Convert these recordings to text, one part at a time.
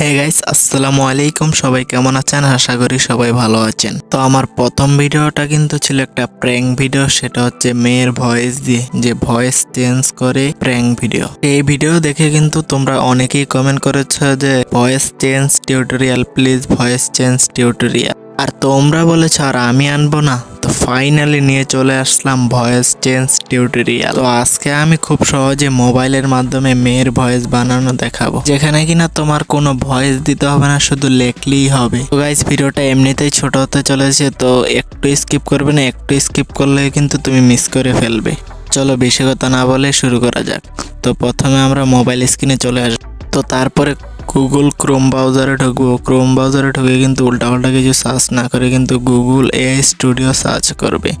Hey guys আসসালামু আলাইকুম। সবাই কেমন আছেন? আশা করি সবাই ভালো আছেন। তো আমার প্রথম ভিডিওটা কিন্তু ছিল একটা প্র্যাঙ্ক ভিডিও সেটা হচ্ছে মেয়ের ভয়েস দিয়ে, যে ভয়েস চেঞ্জ করে প্র্যাঙ্ক ভিডিও এই ভিডিও দেখে কিন্তু তোমরা অনেকেই কমেন্ট করেছ যে voice change tutorial please voice change tutorial আর তোমরা বলেছ, আর আমি আনব না? তো ফাইনালি নিয়ে চলে আসলাম ভয়েস চেঞ্জ টিউটোরিয়াল তো আজকে আমি খুব সহজে মোবাইলের মাধ্যমে মেয়ের ভয়েস বানানো দেখাবো। যেখানে কিনা তোমার কোনো ভয়েস দিতে হবে না, শুধু লেখলেই হবে। তো গাইস ভিডিওটা এমনিতেই ছোট হতে চলেছে, তো একটু স্কিপ করবে না, একটু স্কিপ করলে কিন্তু তুমি মিস করে ফেলবে। চলো বেশি কথা না বলে শুরু করা যাক। তো প্রথমে আমরা মোবাইল স্ক্রিনে চলে আসব তো তারপরে গুগল ক্রোম ব্রাউজারে ঢুকবো। ক্রোম ব্রাউজারে ঢুকে কিন্তু উল্টাপাল্টা কিছু সার্চ না করে কিন্তু গুগল এআই স্টুডিও সার্চ করবে।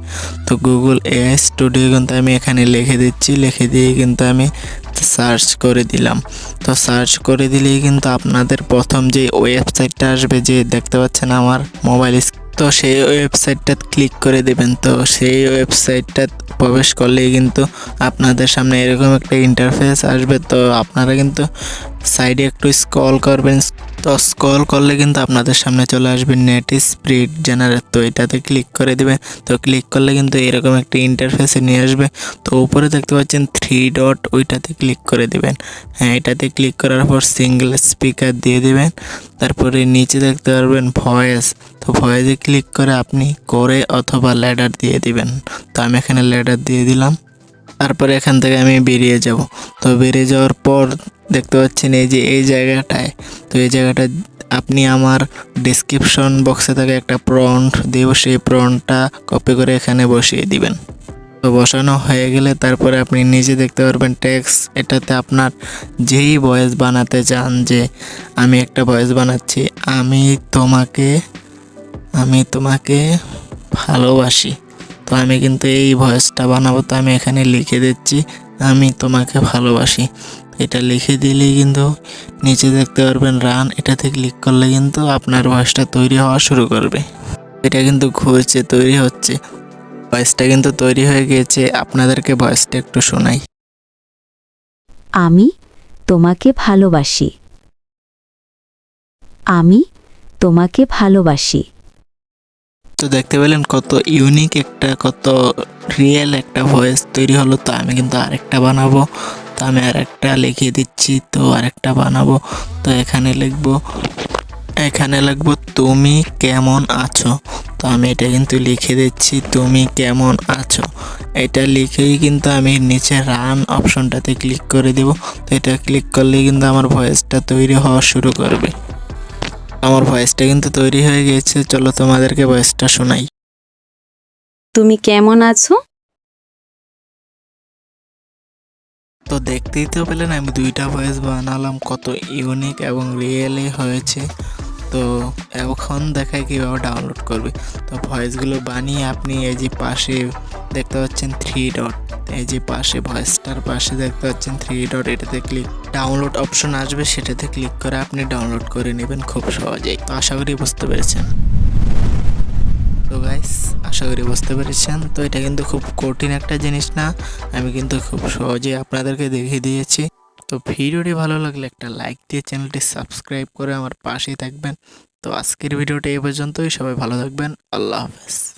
তো গুগল এআই স্টুডিও কিন্তু আমি এখানে লিখে দিচ্ছি। লিখে দিয়ে কিন্তু আমি সার্চ করে দিলাম। তো সার্চ করে দিলেই কিন্তু আপনাদের প্রথম যে ওয়েবসাইটটা আসবে যে দেখতে পাচ্ছেন আমার মোবাইল তো সেই ওয়েবসাইটটা ক্লিক করে দেবেন। তো সেই ওয়েবসাইটটা প্রবেশ করলেই কিন্তু আপনাদের সামনে এরকম একটা ইন্টারফেস আসবে। তো আপনারা কিন্তু সাইডে একটু স্ক্রল করবেন। তো স্ক্রল করলে কিন্তু আপনাদের সামনে চলে আসবে নেট স্পিড জেনারেট তো এটাতে ক্লিক করে দিবেন। তো ক্লিক করলে কিন্তু এরকম একটা ইন্টারফেসে নিয়ে আসবে। তো উপরে দেখতে পাচ্ছেন থ্রি ডট ওইটাতে ক্লিক করে দিবেন। হ্যাঁ এটাতে ক্লিক করার পর সিঙ্গেল স্পিকার দিয়ে দিবেন। তারপরে নিচে দেখতে পারবেন ভয়েস তো ভয়েসে ক্লিক করে আপনি করে অথবা ল্যাডার দিয়ে দিবেন। তো আমি এখানে ল্যাডার দিয়ে দিলাম। তারপরে এখান থেকে আমি বেরিয়ে যাব। তো বেরিয়ে যাওয়ার পর দেখতে পাচ্ছেন এই যে এই জায়গাটায়। তো এই জায়গাটা আপনি আমার ডিসক্রিপশন বক্সে থেকে একটা প্রন্ট দেব, সেই প্রন্টটা কপি করে এখানে বসিয়ে দিবেন। তো বসানো হয়ে গেলে তারপরে আপনি নিজে দেখতে পারবেন ট্যাক্স এটাতে আপনার যেই ভয়েস বানাতে চান যে, আমি একটা ভয়েস বানাচ্ছি, আমি তোমাকে আমি তোমাকে ভালোবাসি। তো আমি কিন্তু এই ভয়েসটা বানাবো, তো আমি এখানে লিখে দিচ্ছি আমি তোমাকে ভালোবাসি। এটা লিখে দিলেই কিন্তু নিচে দেখতে পারবেন রান। এটাতে ক্লিক করলে কিন্তু আপনার ভয়েসটা তৈরি হওয়া শুরু করবে। এটা কিন্তু ঘুরছে, তৈরি হচ্ছে। ভয়েসটা কিন্তু তৈরি হয়ে গিয়েছে। আপনাদেরকে ভয়েসটা একটু শোনাই। আমি তোমাকে ভালোবাসি। আমি তোমাকে ভালোবাসি। তো দেখতে পেলেন কত ইউনিক একটা, কত রিয়েল একটা ভয়েস তৈরি হলো। তো আমি কিন্তু আরেকটা বানাবো। তো আমি আরেকটা লিখে দিচ্ছি, তো আরেকটা বানাবো। তো এখানে লিখব এখানে লিখব, তুমি কেমন আছো? তো আমি এটা কিন্তু লিখে দিচ্ছি, তুমি কেমন আছো? এটা লিখেই কিন্তু আমি নিচে রান অপশনটাতে ক্লিক করে দেব। তো এটা ক্লিক করলেই কিন্তু আমার ভয়েসটা তৈরি হওয়া শুরু করবে। আমার ভয়েসটা কিন্তু তৈরি হয়ে গিয়েছে। চলো তোমাদেরকে ভয়েসটা শোনাই। তুমি কেমন আছো? তো দেখতেই তো পেলেন আমি দুইটা ভয়েস বানালাম। কত ইউনিক এবং রিয়েলি হয়েছে। তো এখন দেখায় কীভাবে ডাউনলোড করবে। তো ভয়েসগুলো বানিয়ে আপনি এই যে পাশে দেখতে পাচ্ছেন থ্রি ডট এই যে পাশে ভয়েসটার পাশে দেখতে পাচ্ছেন থ্রি ডট এটাতে ক্লিক ডাউনলোড অপশন আসবে, সেটাতে ক্লিক করে আপনি ডাউনলোড করে নেবেন খুব সহজেই। তো আশা করি বুঝতে পেরেছেন। তো গাইস আশা করি বুঝতে পেরেছেন। তো এটা কিন্তু খুব কঠিন একটা জিনিস না, আমি কিন্তু খুব সহজেই আপনাদেরকে দেখিয়ে দিয়েছি। তো ভিডিওটি ভালো লাগলে একটা লাইক দিয়ে চ্যানেলটি সাবস্ক্রাইব করে আমার পাশেই থাকবেন। তো আজকের ভিডিওটা এই পর্যন্তই, সবাই ভালো থাকবেন, আল্লাহ হাফেজ।